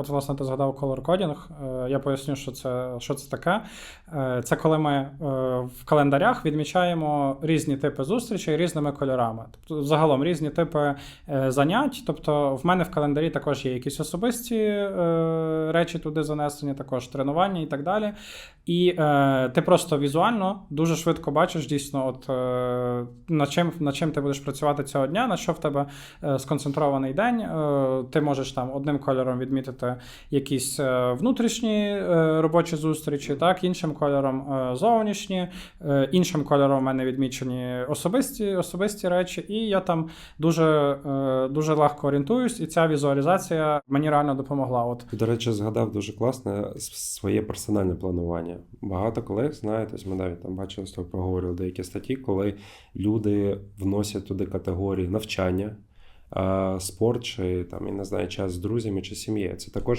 От, власне, ти згадав колор coding. Я поясню, що це, що це таке. Е, Це коли ми е, в календарях відмічаємо різні типи зустрічей різними кольорами. Тобто, загалом різні типи е, занять. Тобто, в мене в календарі також є якісь особисті речі туди занесені, також тренування і так далі. І ти просто візуально дуже швидко бачиш дійсно, от над чим, над чим ти будеш працювати цього дня, на що в тебе сконцентрований день. Ти можеш там одним кольором відмітити якісь е, внутрішні е, робочі зустрічі, так, іншим кольором е, зовнішні, е, іншим кольором в мене відмічені особисті, особисті речі, і я там дуже, дуже легко орієнтуюсь, і ця візуалізація мені реально допомогла. От До речі, згадав дуже класне своє персональне планування. Багато колег, знаєте, ми навіть там бачили з тобою проговорили деякі статті, коли люди вносять туди категорії навчання, спорт чи там, я не знаю, час з друзями чи сім'єю. Це також